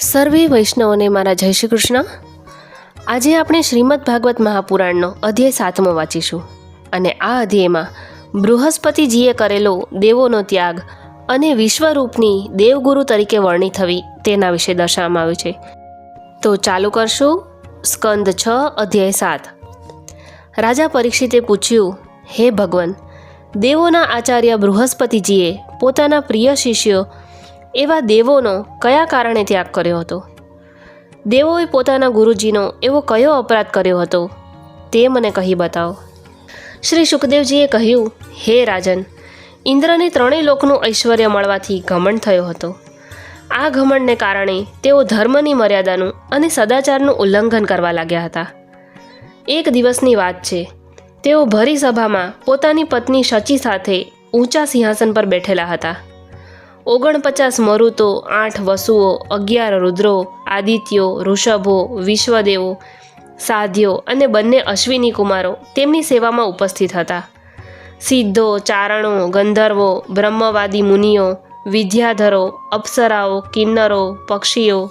સર્વે વૈષ્ણવોને મારા જય શ્રી કૃષ્ણ. આજે આપણે શ્રીમદ ભાગવત મહાપુરાણનો અધ્યાય સાતમો વાંચીશું. અને આ અધ્યાયમાં બૃહસ્પતિજીએ કરેલો દેવોનો ત્યાગ અને વિશ્વરૂપની દેવગુરુ તરીકે વર્ણી થવી તેના વિશે દર્શાવવામાં આવ્યું છે. તો ચાલુ કરશું. સ્કંદ છ, અધ્યાય સાત. રાજા પરીક્ષિતે પૂછ્યું, હે ભગવાન, દેવોના આચાર્ય બૃહસ્પતિજીએ પોતાના પ્રિય શિષ્યો એવા દેવોનો કયા કારણે ત્યાગ કર્યો હતો? દેવોએ પોતાના ગુરુજીનો એવો કયો અપરાધ કર્યો હતો? તે મને કહી બતાવો. શ્રી સુખદેવજીએ કહ્યું, હે રાજન, ઇન્દ્રને ત્રણેય લોકનું ઐશ્વર્ય મળવાથી ઘમંડ થયો હતો. આ ઘમંડને કારણે તેઓ ધર્મની મર્યાદાનું અને સદાચારનું ઉલ્લંઘન કરવા લાગ્યા હતા. એક દિવસની વાત છે. તેઓ ભરી સભામાં પોતાની પત્ની શચી સાથે ઊંચા સિંહાસન પર બેઠેલા હતા. ઓગણપચાસ મરુતો, આઠ વસુઓ, અગિયાર રુદ્રો, આદિત્યો, ઋષભો, વિશ્વદેવો, સાધ્યો અને બંને અશ્વિની કુમારો તેમની સેવામાં ઉપસ્થિત હતા. સિદ્ધો, ચારણો, ગંધર્વો, બ્રહ્મવાદી મુનિઓ, વિદ્યાધરો, અપ્સરાઓ, કિન્નરો, પક્ષીઓ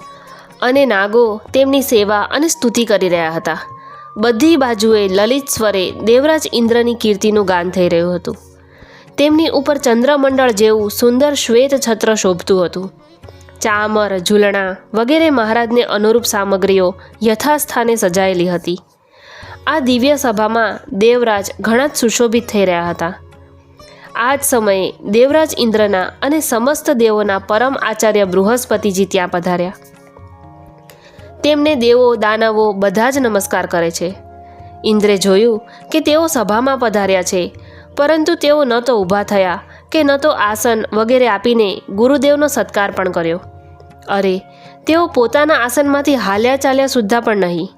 અને નાગો તેમની સેવા અને સ્તુતિ કરી રહ્યા હતા. બધી બાજુએ લલિત સ્વરે દેવરાજ ઇન્દ્રની કીર્તિનું ગાન થઈ રહ્યું હતું. તેમની ઉપર ચંદ્રમંડળ જેવું સુંદર શ્વેત છત્ર શોભતું હતું. ચામર, ઝૂલણા વગેરે મહારાજને અનુરૂપ સામગ્રીઓ યથાસ્થાને સજાયેલી હતી. આ દિવ્ય સભામાં દેવરાજ ઘણા જ સુશોભિત થઈ રહ્યા હતા. આ જ સમયે દેવરાજ ઇન્દ્રના અને સમસ્ત દેવોના પરમ આચાર્ય બૃહસ્પતિજી ત્યાં પધાર્યા. તેમને દેવો, દાનવો બધા જ નમસ્કાર કરે છે. ઇન્દ્રે જોયું કે તેઓ સભામાં પધાર્યા છે પરંતુ તેઓ ન તો ઊભા થયા કે ન તો આસન વગેરે આપીને ગુરુદેવનો સત્કાર પણ કર્યો. અરે, તેઓ પોતાના આસનમાંથી હાલ્યા ચાલ્યા સુદ્ધા પણ નહીં.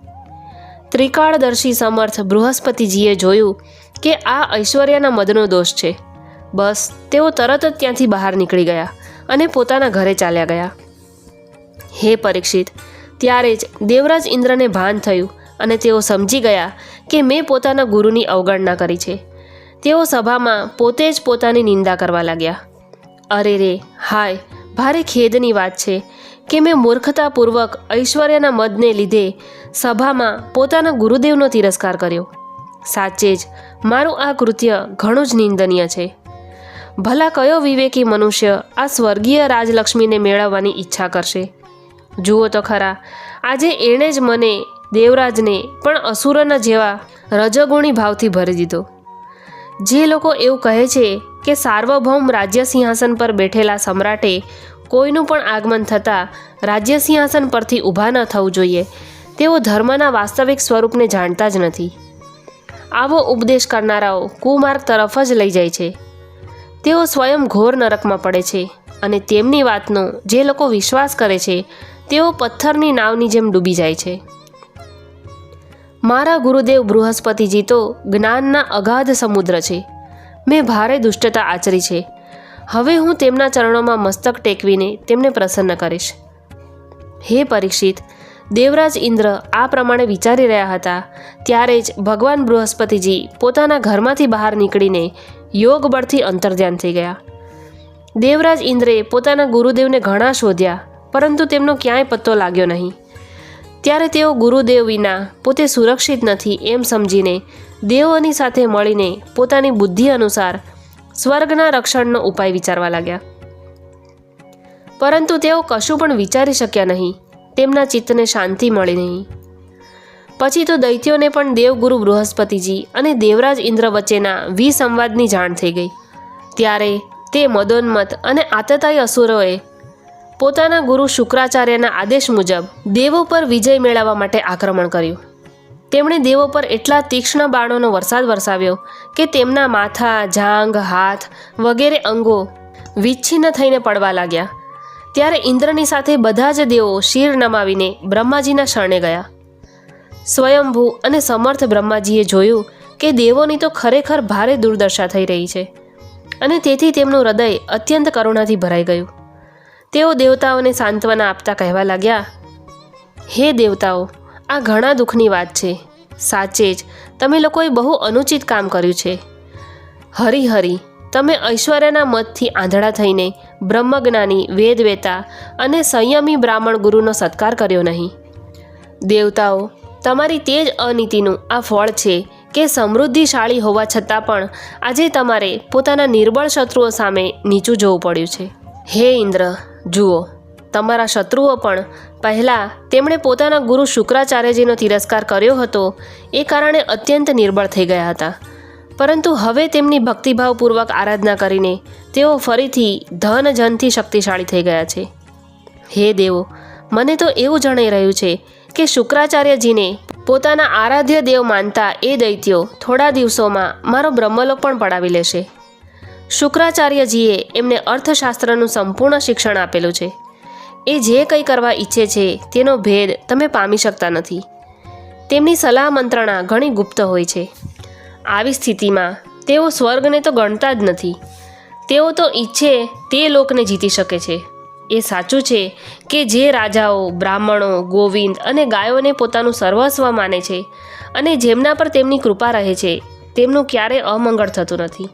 ત્રિકાળદર્શી સમર્થ બૃહસ્પતિજીએ જોયું કે આ ઐશ્વર્યના મદનો દોષ છે. બસ, તેઓ તરત જ ત્યાંથી બહાર નીકળી ગયા અને પોતાના ઘરે ચાલ્યા ગયા. હે પરીક્ષિત, ત્યારે જ દેવરાજ ઇન્દ્રને ભાન થયું અને તેઓ સમજી ગયા કે મેં પોતાના ગુરુની અવગણના કરી છે. તેઓ સભામાં પોતે જ પોતાની નિંદા કરવા લાગ્યા. અરે રે, હાય, ભારે ખેદની વાત છે કે મેં મૂર્ખતાપૂર્વક ઐશ્વર્યના મદને લીધે સભામાં પોતાના ગુરુદેવનો તિરસ્કાર કર્યો. સાચે જ, મારું આ કૃત્ય ઘણું જ નિંદનીય છે. ભલા કયો વિવેકી મનુષ્ય આ સ્વર્ગીય રાજલક્ષ્મીને મેળવવાની ઈચ્છા કરશે? જુઓ તો ખરા, આજે એણે જ મને દેવરાજને પણ અસુરના જેવા રજગુણી ભાવથી ભરી દીધો. જે લોકો એવું કહે છે કે સાર્વભૌમ રાજ્ય સિંહાસન પર બેઠેલા સમ્રાટે કોઈનું પણ આગમન થતાં રાજ્ય સિંહાસન પરથી ઊભા ન થવું જોઈએ. તેઓ ધર્મના વાસ્તવિક સ્વરૂપને જાણતા જ નથી. આવો ઉપદેશ કરનારાઓ કુમાર્ગ તરફ જ લઈ જાય છે. તેઓ સ્વયં ઘોર નરકમાં પડે છે અને તેમની વાતનો જે લોકો વિશ્વાસ કરે છે તેઓ પથ્થરની નાવની જેમ ડૂબી જાય છે. મારા ગુરુદેવ બૃહસ્પતિજી તો જ્ઞાનના અગાધ સમુદ્ર છે. મેં ભારે દુષ્ટતા આચરી છે. હવે હું તેમના ચરણોમાં મસ્તક ટેકવીને તેમને પ્રસન્ન કરીશ. હે પરીક્ષિત, દેવરાજ ઇન્દ્ર આ પ્રમાણે વિચારી રહ્યા હતા, ત્યારે જ ભગવાન બૃહસ્પતિજી પોતાના ઘરમાંથી બહાર નીકળીને યોગ બળથી અંતર્ધ્યાન થઈ ગયા. દેવરાજ ઇન્દ્રે પોતાના ગુરુદેવને ઘણા શોધ્યા, પરંતુ તેમનો ક્યાંય પત્તો લાગ્યો નહીં. ત્યારે તેઓ ગુરુદેવ વિના પોતે સુરક્ષિત નથી એમ સમજીને દેવોની સાથે મળીને પોતાની બુદ્ધિ અનુસાર સ્વર્ગના રક્ષણનો ઉપાય વિચારવા લાગ્યા. પરંતુ તેઓ કશું પણ વિચારી શક્યા નહીં. તેમના ચિત્તને શાંતિ મળી નહીં. પછી તો દૈત્યોને પણ દેવગુરુ બૃહસ્પતિજી અને દેવરાજ ઇન્દ્ર વચ્ચેના વિસંવાદની જાણ થઈ ગઈ. ત્યારે તે મદોન્મત અને આતતાયી અસુરોએ પોતાના ગુરુ શુક્રાચાર્યના આદેશ મુજબ દેવો પર વિજય મેળવવા માટે આક્રમણ કર્યું. તેમણે દેવો પર એટલા તીક્ષ્ણ બાણોનો વરસાદ વરસાવ્યો કે તેમના માથા, જાંઘ, હાથ વગેરે અંગો વિચ્છિન્ન થઈને પડવા લાગ્યા. ત્યારે ઇન્દ્રની સાથે બધા જ દેવો શિર નમાવીને બ્રહ્માજીના શરણે ગયા. સ્વયંભૂ અને સમર્થ બ્રહ્માજીએ જોયું કે દેવોની તો ખરેખર ભારે દુર્દશા થઈ રહી છે અને તેથી તેમનું હૃદય અત્યંત કરુણાથી ભરાઈ ગયું. તેઓ દેવતાઓને સાંત્વના આપતા કહેવા લાગ્યા, હે દેવતાઓ, આ ઘણા દુઃખની વાત છે. સાચે જ, તમે લોકોએ બહુ અનુચિત કામ કર્યું છે. હરી હરી, તમે ઐશ્વર્યના મતથી આંધળા થઈને બ્રહ્મજ્ઞાની, વેદવેતા અને સંયમી બ્રાહ્મણ ગુરુનો સત્કાર કર્યો નહીં. દેવતાઓ, તમારી તે જ અનીતિનું આ ફળ છે કે સમૃદ્ધિશાળી હોવા છતાં પણ આજે તમારે પોતાના નિર્બળ શત્રુઓ સામે નીચું જોવું પડ્યું છે. હે ઇન્દ્ર જુઓ, તમારા શત્રુઓ પણ, પહેલાં તેમણે પોતાના ગુરુ શુક્રાચાર્યજીનો તિરસ્કાર કર્યો હતો, એ કારણે અત્યંત નિર્બળ થઈ ગયા હતા. પરંતુ હવે તેમની ભક્તિભાવપૂર્વક આરાધના કરીને, તેઓ ફરીથી ધન, જનથી શક્તિશાળી થઈ ગયા છે. હે દેવો, મને તો એવું જણાઈ રહ્યું છે કે શુક્રાચાર્યજીને પોતાના આરાધ્ય દેવ માનતા એ દૈત્યો થોડા દિવસોમાં મારો બ્રહ્મલોક પણ પડાવી લેશે. શુક્રાચાર્યજીએ એમને અર્થશાસ્ત્રનું સંપૂર્ણ શિક્ષણ આપેલું છે. એ જે કંઈ કરવા ઈચ્છે છે, તેનો ભેદ તમે પામી શકતા નથી. તેમની સલાહ મંત્રણા ઘણી ગુપ્ત હોય છે. આવી સ્થિતિમાં તેઓ સ્વર્ગને તો ગણતા જ નથી. તેઓ તો ઈચ્છે તે લોકને જીતી શકે છે. એ સાચું છે કે જે રાજાઓ, બ્રાહ્મણો, ગોવિંદ અને ગાયોને પોતાનું સર્વસ્વ માને છે અને જેમના પર તેમની કૃપા રહે છે, તેમનું ક્યારેય અમંગળ થતું નથી.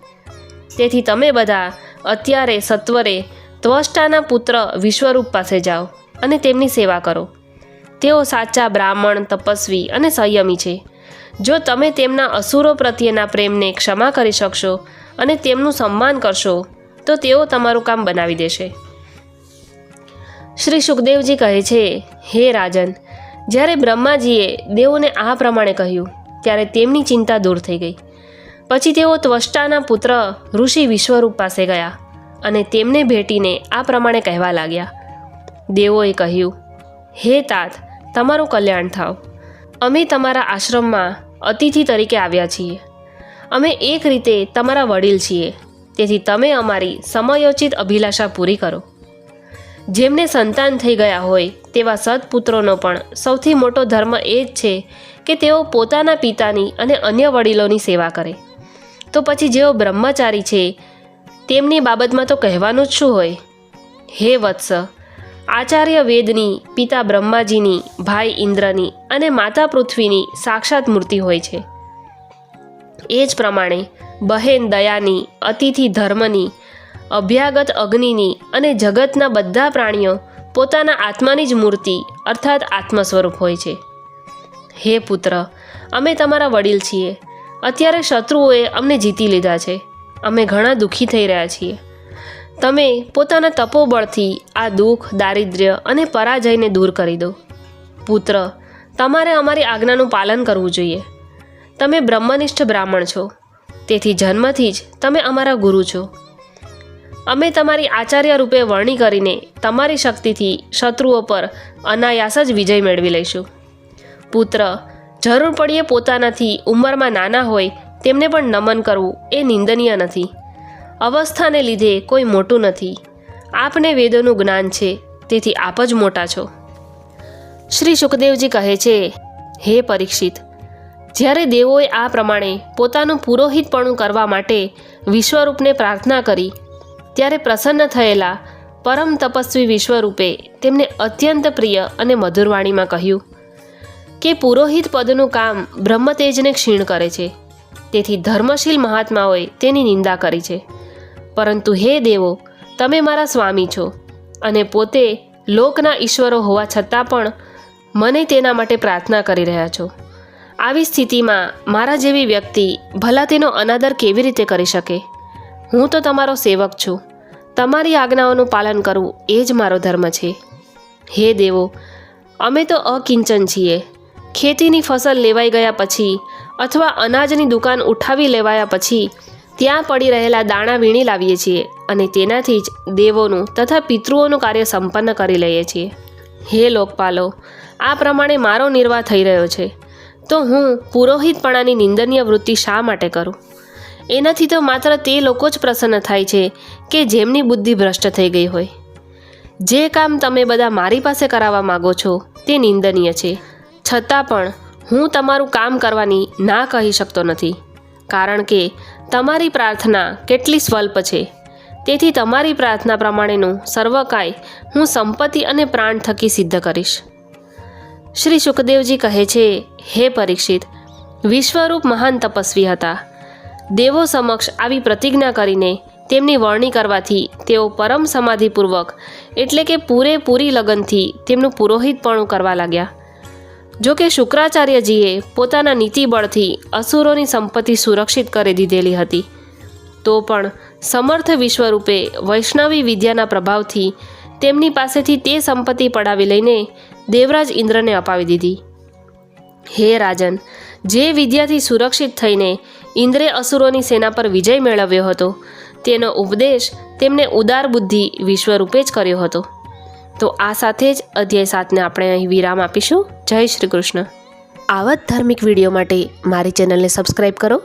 તેથી તમે બધા અત્યારે સત્વરે ત્વષ્ટાના પુત્ર વિશ્વરૂપ પાસે જાઓ અને તેમની સેવા કરો. તેઓ સાચા બ્રાહ્મણ, તપસ્વી અને સંયમી છે. જો તમે તેમના અસુરો પ્રત્યેના પ્રેમને ક્ષમા કરી શકશો અને તેમનું સન્માન કરશો, તો તેઓ તમારું કામ બનાવી દેશે. શ્રી સુખદેવજી કહે છે, હે રાજન, જ્યારે બ્રહ્માજીએ દેવોને આ પ્રમાણે કહ્યું, ત્યારે તેમની ચિંતા દૂર થઈ ગઈ. પછી તેઓ ત્વષ્ટાના પુત્ર ઋષિ વિશ્વરૂપ પાસે ગયા અને તેમને ભેટીને આ પ્રમાણે કહેવા લાગ્યા. દેવોએ કહ્યું, હે તાત, તમારું કલ્યાણ થાવ. અમે તમારા આશ્રમમાં અતિથિ તરીકે આવ્યા છીએ. અમે એક રીતે તમારા વડીલ છીએ. તેથી તમે અમારી સમયોચિત અભિલાષા પૂરી કરો. જેમને સંતાન થઈ ગયા હોય તેવા સત્પુત્રોનો પણ સૌથી મોટો ધર્મ એ જ છે કે તેઓ પોતાના પિતાની અને અન્ય વડીલોની સેવા કરે. તો પછી જેઓ બ્રહ્મચારી છે, તેમની બાબતમાં તો કહેવાનું જ શું હોય? હે વત્સ, આચાર્ય વેદની પિતા બ્રહ્માજીની, ભાઈ ઇન્દ્રની અને માતા પૃથ્વીની સાક્ષાત મૂર્તિ હોય છે. એ જ પ્રમાણે બહેન દયાની, અતિથિ ધર્મની, અભ્યાગત અગ્નિની અને જગતના બધા પ્રાણીઓ પોતાના આત્માની જ મૂર્તિ અર્થાત આત્મ સ્વરૂપ હોય છે. હે પુત્ર, અમે તમારા વડીલ છીએ. અત્યારે શત્રુઓએ અમને જીતી લીધા છે. અમે ઘણા દુઃખી થઈ રહ્યા છીએ. તમે પોતાના તપોબળથી આ દુઃખ, દારિદ્ર્ય અને પરાજયને દૂર કરી દો. પુત્ર, તમારે અમારી આજ્ઞાનું પાલન કરવું જોઈએ. તમે બ્રહ્મનિષ્ઠ બ્રાહ્મણ છો. તેથી જન્મથી જ તમે અમારા ગુરુ છો. અમે તમારી આચાર્ય રૂપે વર્ણી કરીને તમારી શક્તિથી શત્રુઓ પર અનાયાસ જ વિજય મેળવી લઈશું. પુત્ર જરૂર પડીએ પોતાનાથી, ઉંમરમાં નાના હોય, તેમને પણ નમન કરવું એ નિંદનીય નથી. અવસ્થાને લીધે કોઈ મોટું નથી. આપને વેદોનું જ્ઞાન છે, તેથી આપ જ મોટા છો. શ્રી સુખદેવજી કહે છે, હે પરીક્ષિત, જ્યારે દેવોએ આ પ્રમાણે પોતાનું પુરોહિતપણું કરવા માટે વિશ્વરૂપને પ્રાર્થના કરી, ત્યારે પ્રસન્ન થયેલા પરમ તપસ્વી વિશ્વરૂપે તેમને અત્યંત પ્રિય અને મધુરવાણીમાં કહ્યું. કે પુરોહિત પદનું કામ બ્રહ્મતેજને ક્ષીણ કરે છે. તેથી ધર્મશીલ મહાત્માઓએ તેની નિંદા કરી છે. પરંતુ હે દેવો, તમે મારા સ્વામી છો અને પોતે લોકના ઈશ્વરો હોવા છતાં પણ મને તેના માટે પ્રાર્થના કરી રહ્યા છો. આવી સ્થિતિમાં મારા જેવી વ્યક્તિ ભલા તેનો અનાદર કેવી રીતે કરી શકે? હું તો તમારો સેવક છું. તમારી આજ્ઞાઓનું પાલન કરવું એ જ મારો ધર્મ છે. હે દેવો, અમે તો અકિંચન છીએ. ખેતીની ફસલ લેવાઈ ગયા પછી અથવા અનાજની દુકાન ઉઠાવી લેવાયા પછી ત્યાં પડી રહેલા દાણા વીણી લાવીએ છીએ અને તેનાથી જ દેવોનું તથા પિતૃઓનું કાર્ય સંપન્ન કરી લઈએ છીએ. હે લોકપાલો, આ પ્રમાણે મારો નિર્વાહ થઈ રહ્યો છે. તો હું પુરોહિતપણાની નિંદનીય વૃત્તિ શા માટે કરું? એનાથી તો માત્ર તે લોકો જ પ્રસન્ન થાય છે કે જેમની બુદ્ધિ ભ્રષ્ટ થઈ ગઈ હોય. જે કામ તમે બધા મારી પાસે કરાવવા માગો છો તે નિંદનીય છે. છતાં પણ હું તમારું કામ કરવાની ના કહી શકતો નથી. કારણ કે તમારી પ્રાર્થના કેટલી સ્વલ્પ છે. તેથી તમારી પ્રાર્થના પ્રમાણેનું સર્વકાય હું સંપત્તિ અને પ્રાણ થકી સિદ્ધ કરીશ. શ્રી સુખદેવજી કહે છે, હે પરીક્ષિત, વિશ્વરૂપ મહાન તપસ્વી હતા. દેવો સમક્ષ આવી પ્રતિજ્ઞા કરીને તેમની વરણી કરવાથી તેઓ પરમ સમાધિપૂર્વક એટલે કે પૂરેપૂરી લગનથી તેમનું પુરોહિતપણું કરવા લાગ્યા. જો કે શુક્રાચાર્યજીએ પોતાના નીતિબળથી અસુરોની સંપત્તિ સુરક્ષિત કરી દીધેલી હતી. તો પણ સમર્થ વિશ્વરૂપે વૈષ્ણવી વિદ્યાના પ્રભાવથી તેમની પાસેથી તે સંપત્તિ પડાવી લઈને દેવરાજ ઇન્દ્રને અપાવી દીધી. હે રાજન, જે વિદ્યાથી સુરક્ષિત થઈને ઇન્દ્રે અસુરોની સેના પર વિજય મેળવ્યો હતો, તેનો ઉપદેશ તેમને ઉદાર બુદ્ધિ વિશ્વરૂપે જ કર્યો હતો. તો આ સાથે જ અધ્યાય સાતને આપણે અહીં વિરામ આપીશું. જય શ્રી કૃષ્ણ. આવા જ ધાર્મિક વીડિયો માટે મારી ચેનલને સબસ્ક્રાઈબ કરો.